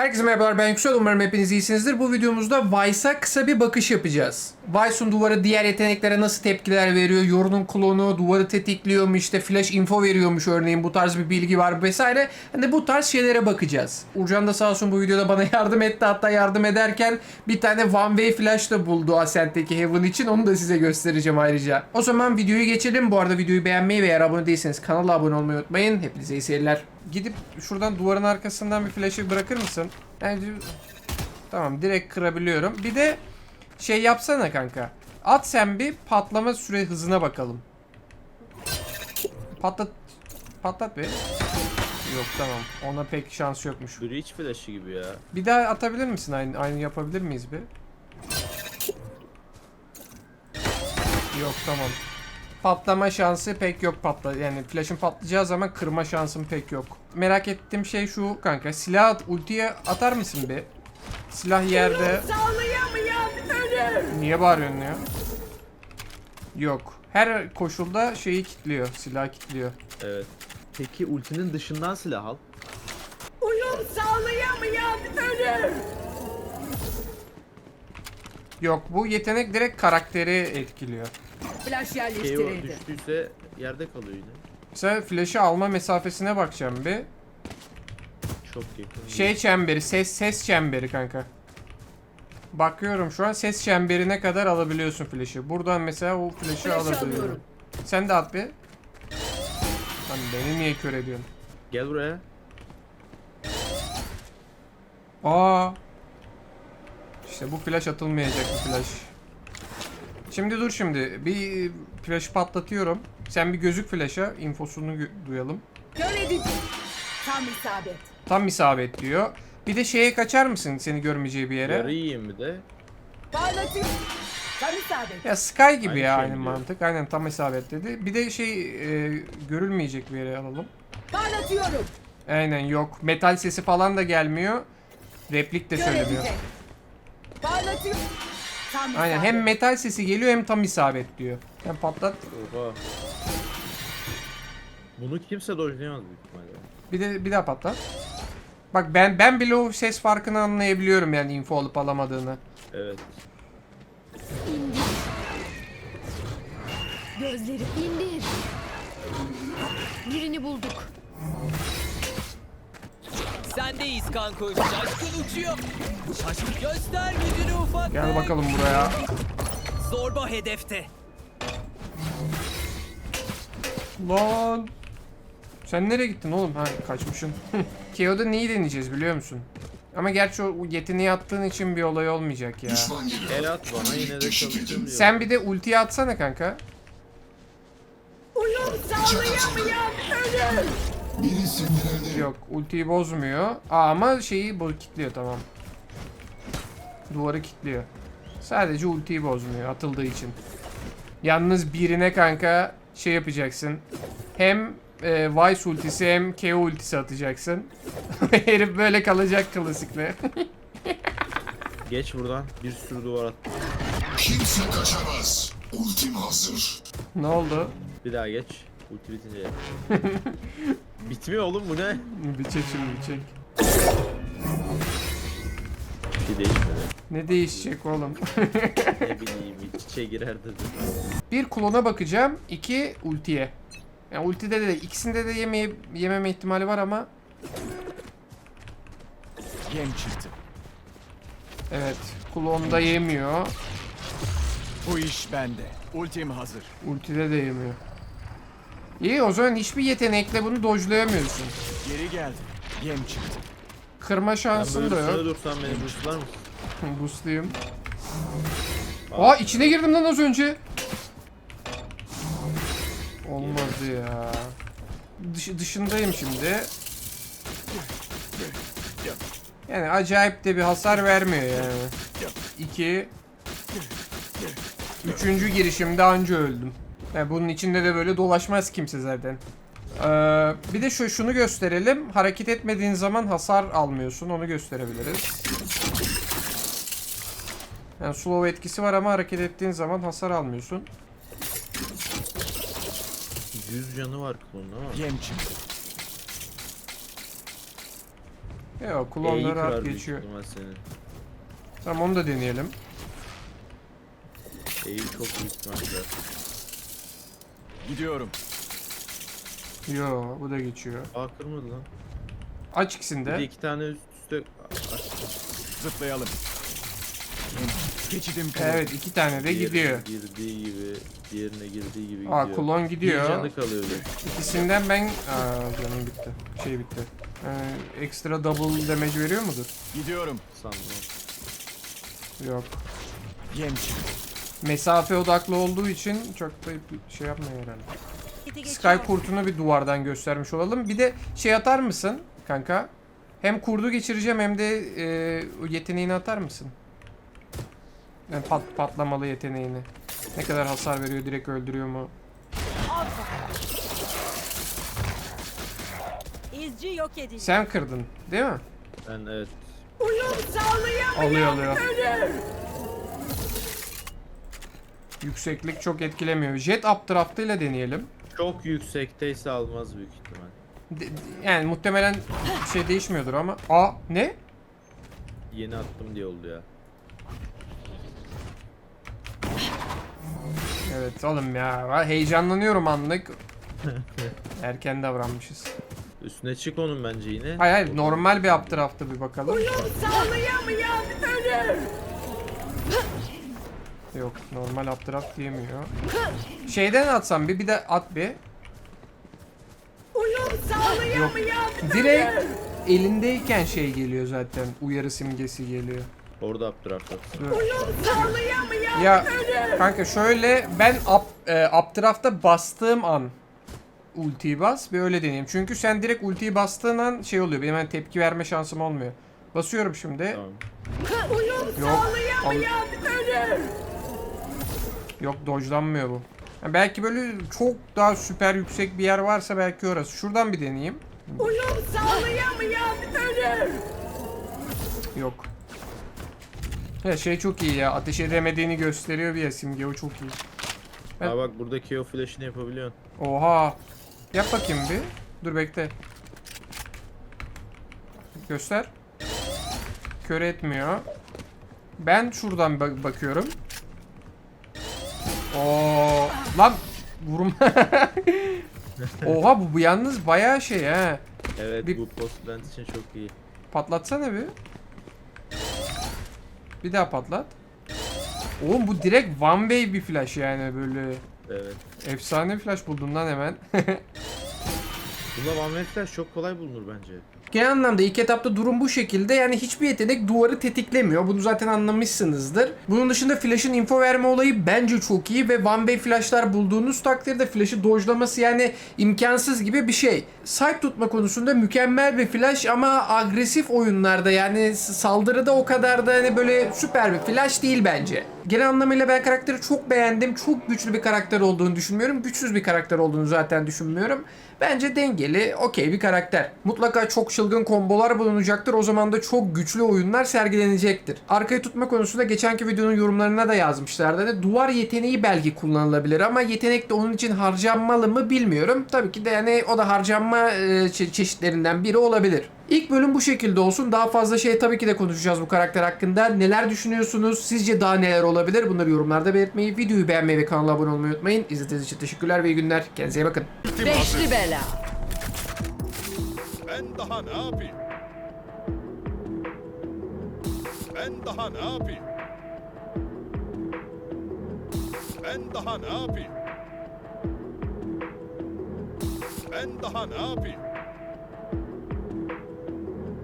Herkese merhabalar ben Yüksel umarım hepiniz iyisinizdir. Bu videomuzda Vice'a kısa bir bakış yapacağız. Vice'un duvarı diğer yeteneklere nasıl tepkiler veriyor, Yorun'un klonu duvarı tetikliyor mu işte flash info veriyormuş örneğin bu tarz bir bilgi var vesaire. Hani bu tarz şeylere bakacağız. Urcan da sağ olsun bu videoda bana yardım etti hatta yardım ederken bir tane one way flash da buldu Ascent'teki Heaven için onu da size göstereceğim ayrıca. O zaman videoyu geçelim. Bu arada videoyu beğenmeyi ve eğer abone değilseniz kanala abone olmayı unutmayın. Hepinize iyi seyirler. Gidip şuradan duvarın arkasından bir flash'ı bırakır mısın? Yani tamam direkt kırabiliyorum. Bir de şey yapsana kanka. At sen bir patlama süre hızına bakalım. Patlat patlat be. Yok tamam. Ona pek şans yokmuş. Breach flash'ı gibi ya. Bir daha atabilir misin? Aynı, aynı yapabilir miyiz bir? Yok tamam. Patlama şansı pek yok patla. Yani flash'ın patlayacağı zaman kırma şansım pek yok. Merak ettiğim şey şu kanka. Silah at, ultiye atar mısın bir? Silah yerde. Niye bağırıyorsun ya? Yok. Her koşulda şeyi kilitliyor. Silah kilitliyor. Evet. Peki ultinin dışından silah al. Uyum sağlayamayan ölür. Yok bu yetenek direkt karakteri etkiliyor. Flash KO yerleştirildi. düştüyse yerde kalıyor yine. Mesela flash'ı alma mesafesine bakacağım bir. Çok yakın. Şey çemberi, ses ses çemberi kanka. Bakıyorum şu an ses çemberine kadar alabiliyorsun flash'ı. Buradan mesela o flash'ı Flash alabiliyorum. alıyorum. Sen de at bir. Lan beni niye kör ediyorsun? Gel buraya. Aa. İşte bu flash atılmayacak bir flash. Şimdi dur şimdi. Bir flash patlatıyorum. Sen bir gözük flash'a infosunu duyalım. Kör edici. Tam isabet. Tam isabet diyor. Bir de şeye kaçar mısın seni görmeyeceği bir yere? Yarı yiyeyim bir de. Parlatıyor. Tam isabet. Ya Sky gibi Aynı ya şey aynı mi mantık. Aynen tam isabet dedi. Bir de şey e, görülmeyecek bir yere alalım. Parlatıyorum. Aynen yok. Metal sesi falan da gelmiyor. Replik de söylemiyor. edecek. Tam Aynen hem metal sesi geliyor hem tam isabet diyor. Sen patlat. Oha. Bunu kimse dojlayamaz büyük ihtimalle. Bir de bir daha patlat. Bak ben ben bile o ses farkını anlayabiliyorum yani info alıp alamadığını. Evet. Gözleri indir. Birini bulduk. Sendeyiz kankuş. Şaşkın uçuyor. Şaşkın göster gücünü ufak. Gel bakalım buraya. Zorba hedefte. Lan. Sen nereye gittin oğlum? Ha kaçmışsın. KO'da neyi deneyeceğiz biliyor musun? Ama gerçi o yeteneği attığın için bir olay olmayacak ya. El at bana yine de diyor. Sen bir de ultiyi atsana kanka. Uyum Yok ultiyi bozmuyor. Aa, ama şeyi bu kilitliyor tamam. Duvarı kilitliyor. Sadece ultiyi bozmuyor atıldığı için. Yalnız birine kanka şey yapacaksın. Hem e, Vice ultisi hem KO ultisi atacaksın. Herif böyle kalacak klasikle. Geç buradan. Bir sürü duvar at. Kimse kaçamaz. Ultim hazır. ne oldu? Bir daha geç. Ulti bitince. Bitmiyor oğlum bu ne? Bir çek şimdi bir çek. Bir şey değişmedi. Ne değişecek oğlum? ne bileyim iç içe girer dedim. Bir klona bakacağım. iki ultiye. Yani ultide de ikisinde de yemeye, yememe ihtimali var ama Yem çıktı. evet klonda yemiyor. Bu iş bende. Ultim hazır. Ultide de yemiyor. İyi o zaman hiçbir yetenekle bunu dojlayamıyorsun. Geri geldi. Yem çıktı. Kırma Ben şansın da yok. dursan beni boostlar mısın? Boostlayayım. Aa içine girdim lan az önce. Olmadı ya. Dış, dışındayım şimdi. Yani acayip de bir hasar vermiyor yani. İki. Üçüncü girişimde anca öldüm. Yani bunun içinde de böyle dolaşmaz kimse zaten. Ee, bir de şu şunu gösterelim. Hareket etmediğin zaman hasar almıyorsun. Onu gösterebiliriz. Yani slow etkisi var ama hareket ettiğin zaman hasar almıyorsun. 100 canı var klonun ama. Yem çıktı. Yok E'yi kırar rahat büyük geçiyor. ihtimal senin. Tamam onu da deneyelim. E'yi çok büyük ihtimal kırar. Gidiyorum. Yo bu da geçiyor. Aa kırmadı lan. Aç Bir ikisini de de. iki tane üst üste... Zıplayalım. Geçidim kırıldı. Evet iki tane de Diğerine gidiyor. Girdiği gibi, diğerine girdiği gibi Aa gidiyor. klon Bir gidiyor. canı kalıyor. İkisinden ben... Aa canım bitti. Şey bitti. Ee, ekstra double damage veriyor mudur? Gidiyorum. Sandım. Yok. Yem. Mesafe odaklı olduğu için çok da bir şey yapmıyor herhalde. Sky kurtunu bir duvardan göstermiş olalım. Bir de şey atar mısın kanka? Hem kurdu geçireceğim hem de e, yeteneğini atar mısın? Yani pat, patlamalı yeteneğini. Ne kadar hasar veriyor, direkt öldürüyor mu? İzci yok edildi. Sen kırdın, değil mi? Ben evet. Uyum sağlayamayan Alıyor alıyor. ölür. Yükseklik çok etkilemiyor. Jet updraft ile deneyelim. Çok yüksekteyse almaz büyük ihtimal. De- yani muhtemelen bir şey değişmiyordur ama. Aa ne? Yeni attım diye oldu ya. Evet oğlum ya. Heyecanlanıyorum anlık. Erken davranmışız. Üstüne çık onun bence yine. Hayır hayır normal bir updraft'a bir bakalım. Uyum sağlayamayan ölür. Yok normal updraft diyemiyor. Şeyden atsam bir bir de at bir. Uyum sağlayamayan Direkt elindeyken şey geliyor zaten. Uyarı simgesi geliyor. Orada updraft atsın. Uyum sağlayamayan Ya kanka şöyle ben up, e, updraft'a bastığım an ultiyi bas bir öyle deneyeyim. Çünkü sen direkt ultiyi bastığın an şey oluyor. Benim hemen tepki verme şansım olmuyor. Basıyorum şimdi. Tamam. Uyum Yok. sağlayamayan ölür. Yok dojlanmıyor bu. Ha, belki böyle çok daha süper yüksek bir yer varsa belki orası. Şuradan bir deneyeyim. Uyum sağlayamayan ölür. Yok. Ya şey çok iyi ya. Ateş edemediğini gösteriyor bir ya simge o çok iyi. Ben- Aa bak buradaki o flash'ını yapabiliyorsun. Oha. Yap bakayım bir. Dur bekle. Göster. Kör etmiyor. Ben şuradan bak- bakıyorum. Oo, lan vurum. Oha bu, bu yalnız bayağı şey ha. Evet Bir- bu post plant için çok iyi. Patlatsana bir. Bir daha patlat. Oğlum bu direkt one way bir flash yani böyle. Evet. Efsane bir flash buldum lan hemen. Bunda one way flash çok kolay bulunur bence. Genel anlamda ilk etapta durum bu şekilde. Yani hiçbir yetenek duvarı tetiklemiyor. Bunu zaten anlamışsınızdır. Bunun dışında Flash'ın info verme olayı bence çok iyi ve One Way Flash'lar bulduğunuz takdirde Flash'ı dojlaması yani imkansız gibi bir şey. Side tutma konusunda mükemmel bir Flash ama agresif oyunlarda yani saldırıda o kadar da hani böyle süper bir Flash değil bence. Genel anlamıyla ben karakteri çok beğendim. Çok güçlü bir karakter olduğunu düşünmüyorum. Güçsüz bir karakter olduğunu zaten düşünmüyorum. Bence dengeli, okey bir karakter. Mutlaka çok çılgın kombolar bulunacaktır. O zaman da çok güçlü oyunlar sergilenecektir. Arkayı tutma konusunda geçenki videonun yorumlarına da yazmışlardı. Hani duvar yeteneği belki kullanılabilir ama yetenek de onun için harcanmalı mı bilmiyorum. Tabii ki de yani o da harcanma e, çe- çeşitlerinden biri olabilir. İlk bölüm bu şekilde olsun. Daha fazla şey tabii ki de konuşacağız bu karakter hakkında. Neler düşünüyorsunuz? Sizce daha neler olabilir? Bunları yorumlarda belirtmeyi, videoyu beğenmeyi ve kanala abone olmayı unutmayın. İzlediğiniz için teşekkürler ve iyi günler. Kendinize iyi bakın. Beşli bela. Ben daha ne yapayım? Ben daha ne yapayım? Ben daha ne yapayım? Ben daha ne yapayım?